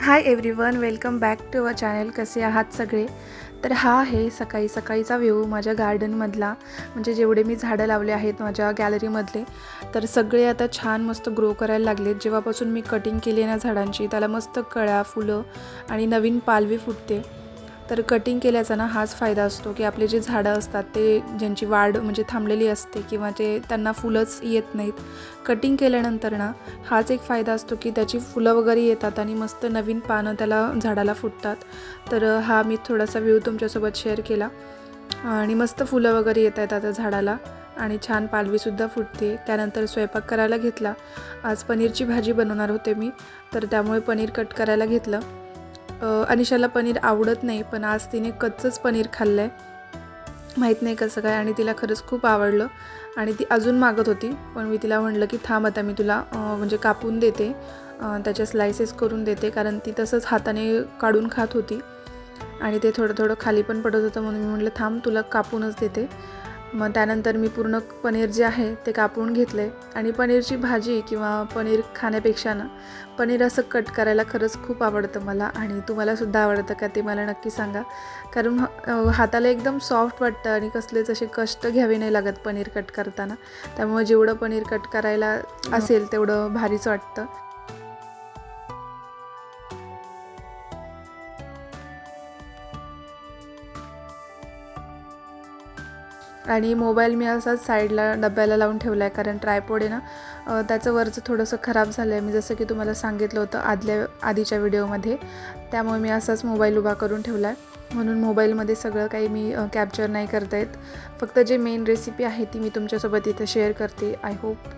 Hi everyone welcome back to our channel कसे आहात सगळे? तर हा आहे सकाळी सकाळीचा व्ह्यू माझ्या गार्डनमधला म्हणजे जेवढे मी झाडं लावले आहेत माझ्या गॅलरीमधले तर सगळे आता छान मस्त ग्रो करायला लागलेत. जेव्हापासून मी कटिंग केली आहे ना झाडांची त्याला मस्त कळ्या फुलं आणि नवीन पालवी फुटते. तर कटिंग केल्याचा ना हाच फायदा असतो की आपले जे झाडं असतात ते ज्यांची वाढ म्हणजे थांबलेली असते किंवा ते त्यांना फुलंच येत नाहीत. कटिंग केल्यानंतर ना हाच एक फायदा असतो की त्याची फुलं वगैरे येतात आणि मस्त नवीन पानं त्याला झाडाला फुटतात. तर हा मी थोडासा व्ह्यू तुमच्यासोबत शेअर केला. आणि मस्त फुलं वगैरे येत आहेत आता झाडाला आणि छान पालवीसुद्धा फुटते. त्यानंतर स्वयंपाक करायला घेतला. आज पनीरची भाजी बनवणार होते मी. तर त्यामुळे पनीर कट करायला घेतलं. अनिशाला पनीर आवडत नाही पण आज तिने कच्चंच पनीर खाल्लं आहे माहीत नाही कसं काय आणि तिला खरंच खूप आवडलं आणि ती अजून मागत होती. पण मी तिला म्हटलं की थांब आता मी तुला म्हणजे कापून देते त्याच्या त्याचे स्लायसेस करून देते. कारण ती तसंच हाताने काढून खात होती. आणि ते थोडं थोडं खाली पण पडत होतं म्हणून मी म्हटलं थांब तुला कापूनच देते. मग त्यानंतर मी पूर्ण पनीर जे आहे ते कापून घेतलं. आणि पनीरची भाजी किंवा पनीर खाण्यापेक्षा ना पनीर असं कट करायला खरंच खूप आवडतं मला आणि तुम्हालासुद्धा आवडतं का ते मला नक्की सांगा. कारण हाताला एकदम सॉफ्ट वाटतं आणि कसलेच असे कष्ट घ्यावे नाही लागत पनीर कट करताना. त्यामुळे जेवढं पनीर कट करायला असेल तेवढं भारीच वाटतं. आणि मोबाईल मी असाच साईडला डब्याला लावून ठेवला आहे कारण ट्रायपोड आहे ना त्याचं वरचं थोडंसं खराब झालं आहे. मी जसं की तुम्हाला सांगितलं होतं आदल्या आधीच्या व्हिडिओमध्ये त्यामुळे मी असाच मोबाईल उभा करून ठेवला आहे. म्हणून मोबाईलमध्ये सगळं काही मी कॅप्चर नाही करता येत. फक्त जे मेन रेसिपी आहे ती मी तुमच्यासोबत इथं शेअर करते. आय होप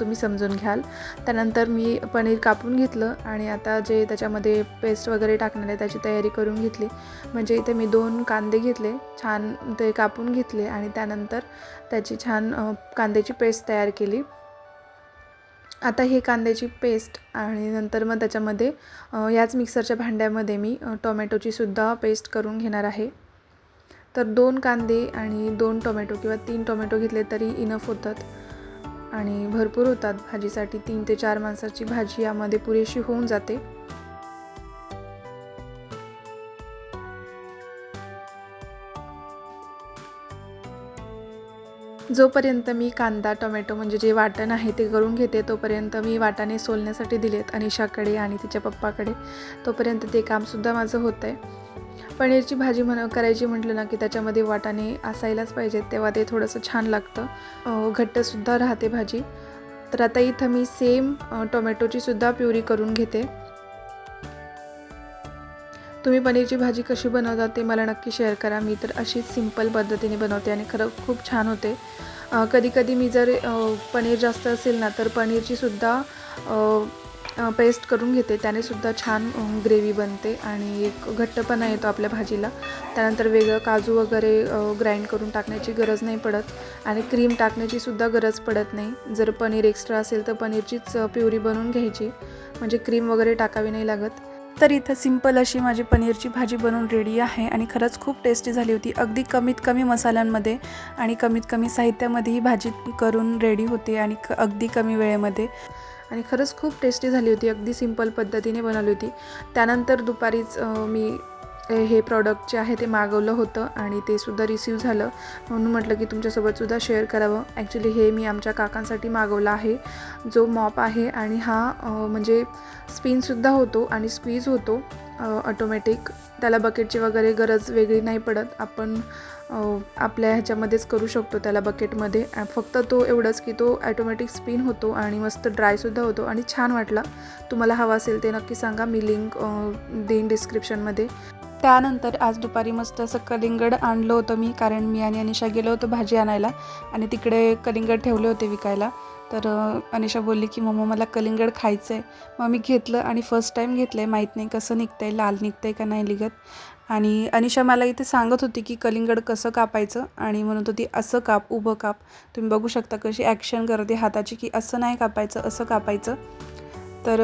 तुम्ही समजून घ्याल. त्यानंतर मी पनीर कापून घेतलं आणि आता जे त्याच्यामध्ये पेस्ट वगैरे टाकणार आहे त्याची तयारी करून घेतली. म्हणजे इथे मी दोन कांदे घेतले छान ते कापून घेतले आणि त्यानंतर त्याची छान कांद्याची पेस्ट तयार केली. आता हे कांद्याची पेस्ट आणि नंतर मग त्याच्यामध्ये याच मिक्सरच्या भांड्यामध्ये मी टोमॅटोचीसुद्धा पेस्ट करून घेणार आहे. तर दोन कांदे आणि दोन टोमॅटो किंवा तीन टोमॅटो घेतले तरी इनफ होतात. आणि भरपूर होतात. भाजीसाठी तीन ते चार माणसाची भाजी यामध्ये पुरेशी होऊन जाते. जोपर्यंत मी कांदा टोमॅटो म्हणजे जे वाटण आहे ते करून घेते तोपर्यंत मी वाटाणे सोलण्यासाठी दिलेत अनिशाकडे आणि तिच्या पप्पाकडे. तोपर्यंत ते कामसुद्धा माझं होतं आहे पनीरची भाजी म्हण करायची म्हटलं ना की त्याच्यामध्ये वाटाणे असायलाच पाहिजेत तेव्हा ते थोडंसं छान लागतं. घट्टसुद्धा राहते भाजी. तर आता इथं मी सेम टोमॅटोचीसुद्धा प्युरी करून घेते. तुम्ही पनीरची भाजी कशी बनवता ते मला नक्की शेअर करा. मी तर अशीच सिंपल पद्धतीने बनवते आणि खरं खूप छान होते. कधीकधी मी जर पनीर जास्त असेल ना तर पनीरचीसुद्धा पेस्ट करून घेते. त्याने सुद्धा छान ग्रेव्ही बनते आणि एक घट्टपणा येतो आपल्या भाजीला. त्यानंतर वेगळं काजू वगैरे ग्राइंड करून टाकण्याची गरज नाही पडत आणि क्रीम टाकण्याची सुद्धा गरज पडत नाही. जर पनीर एक्स्ट्रा असेल तर पनीरचीच प्युरी बनवून घ्यायची. म्हणजे क्रीम वगैरे टाकावी नाही लागत. तर इथं सिंपल अशी माझी पनीरची भाजी बनवून रेडी आहे आणि खरंच खूप टेस्टी झाली होती. अगदी कमीत कमी मसाल्यांमध्ये आणि कमीत कमी साहित्यामध्ये ही भाजी करून रेडी होते आणि क अगदी कमी वेळेमध्ये. आणि खरंच खूप टेस्टी झाली होती. अगदी सिंपल पद्धतीने बनवली होती. त्यानंतर दुपारीच मी हे प्रॉडक्ट जे आहे ते मागवलं होतं आणि ते सुद्धा रिसीव्ह झालं. म्हणून म्हटलं की तुमच्यासोबतसुद्धा शेअर करावं. ॲक्च्युली हे मी आमच्या काकांसाठी मागवलं आहे. जो मॉप आहे आणि हा म्हणजे स्पिनसुद्धा होतो आणि स्क्वीज होतो. ऑटोमॅटिक त्याला बकेटची वगैरे गरज वेगळी नाही पडत. आपण आपल्या ह्याच्यामध्येच करू शकतो त्याला बकेटमध्ये फक्त तो एवढंच की तो ॲटोमॅटिक स्पिन होतो आणि मस्त ड्रायसुद्धा होतो आणि छान वाटला. तुम्हाला हवा असेल ते नक्की सांगा. मी लिंक देईन डिस्क्रिप्शनमध्ये त्यानंतर आज दुपारी मस्त असं कलिंगड आणलं होतं मी. कारण मी आणि अनिशा गेलो होतो भाजी आणायला आणि तिकडे कलिंगड ठेवले होते विकायला. तर अनिशा बोलली की मम्मा मला कलिंगड खायचं आहे मग मी घेतलं आणि फर्स्ट टाईम घेतलं आहे माहीत नाही कसं निघतं आहे लाल निघतं आहे का नाही निघत. आणि अनिशा मला इथे सांगत होती की कलिंगड कसं कापायचं? आणि म्हणत होती असं काप उभं काप. तुम्ही बघू शकता कशी ॲक्शन करते हाताची की असं नाही कापायचं असं कापायचं. तर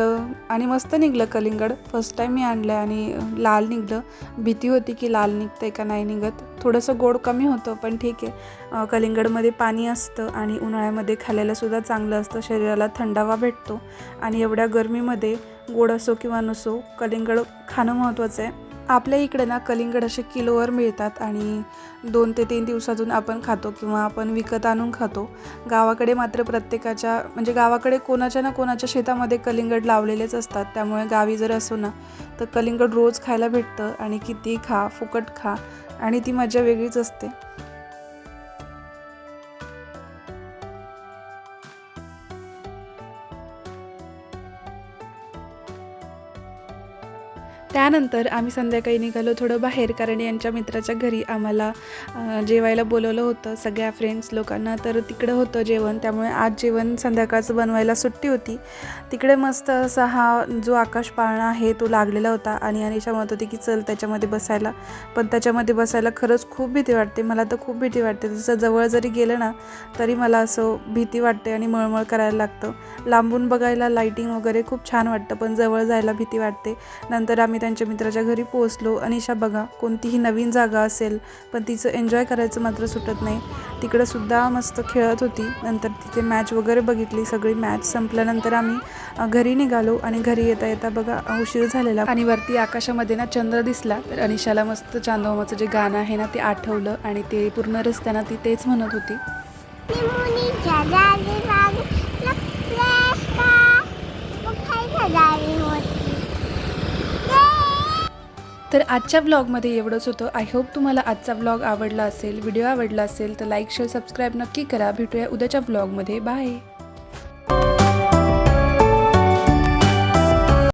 आणि मस्त निघलं कलिंगड. फर्स्ट टाईम मी आणलं आणि लाल निघलं. भीती होती की लाल निघतं आहे का नाही निघत. थोडंसं गोड कमी होतं पण ठीक आहे. कलिंगडमध्ये पाणी असतं आणि उन्हाळ्यामध्ये खाल्यालासुद्धा चांगलं असतं. शरीराला थंडावा भेटतो. आणि एवढ्या गरमीमध्ये गोड असो किंवा नसो कलिंगड खाणं महत्त्वाचं आहे. आपल्या इकडे ना कलिंगड असे किलोवर मिळतात आणि दोन ते तीन दिवसातून आपण खातो किंवा आपण विकत आणून खातो. गावाकडे मात्र प्रत्येकाच्या म्हणजे गावाकडे कोणाच्या ना कोणाच्या शेतामध्ये कलिंगड लावलेलेच असतात. त्यामुळे गावी जर असो ना तर कलिंगड रोज खायला भेटतं आणि किती खा फुकट खा आणि ती मजा वेगळीच असते. त्यानंतर आम्ही संध्याकाळी निघालो थोडं बाहेर कारण यांच्या मित्राच्या घरी आम्हाला जेवायला बोलवलं होतं सगळ्या फ्रेंड्स लोकांना. तर तिकडं होतं जेवण त्यामुळे आज जेवण संध्याकाळचं बनवायला सुट्टी होती. तिकडे मस्त असा हा जो आकाश पाळणा आहे तो लागलेला होता आणि अनिशा म्हणत होती की चल त्याच्यामध्ये बसायला. पण त्याच्यामध्ये बसायला खरंच खूप भीती वाटते. मला तर खूप भीती वाटते. जसं जवळ जरी गेलं ना तरी मला असं भीती वाटते आणि मळमळ करायला लागतं. लांबून बघायला लाईटिंग वगैरे खूप छान वाटतं पण जवळ जायला भीती वाटते. नंतर आम्ही त्यांच्या मित्राच्या घरी पोहोचलो. अनिशा बघा कोणतीही नवीन जागा असेल पण तिचं एन्जॉय करायचं मात्र सुटत नाही. तिकडंसुद्धा मस्त खेळत होती. नंतर तिथे मॅच वगैरे बघितली. सगळी मॅच संपल्यानंतर आम्ही घरी निघालो आणि घरी येता येता बघा उशीर झालेला. आणि वरती आकाशामध्ये ना चंद्र दिसला तर अनिशाला मस्त चांदोमाचं जे गाणं आहे ना ते आठवलं आणि ते पूर्ण रस्त्यानं ती तेच म्हणत होती लिंबुनी झाडाली बाग लपल्यास का मोठाई झाडाली होती तर आजच्या व्लॉगमध्ये एवढंच होतं. आय होप तुम्हाला आजचा व्लॉग आवडला असेल व्हिडिओ आवडला असेल तर लाईक शेअर सबस्क्राईब नक्की करा. भेटूया उद्याच्या व्लॉगमध्ये बाय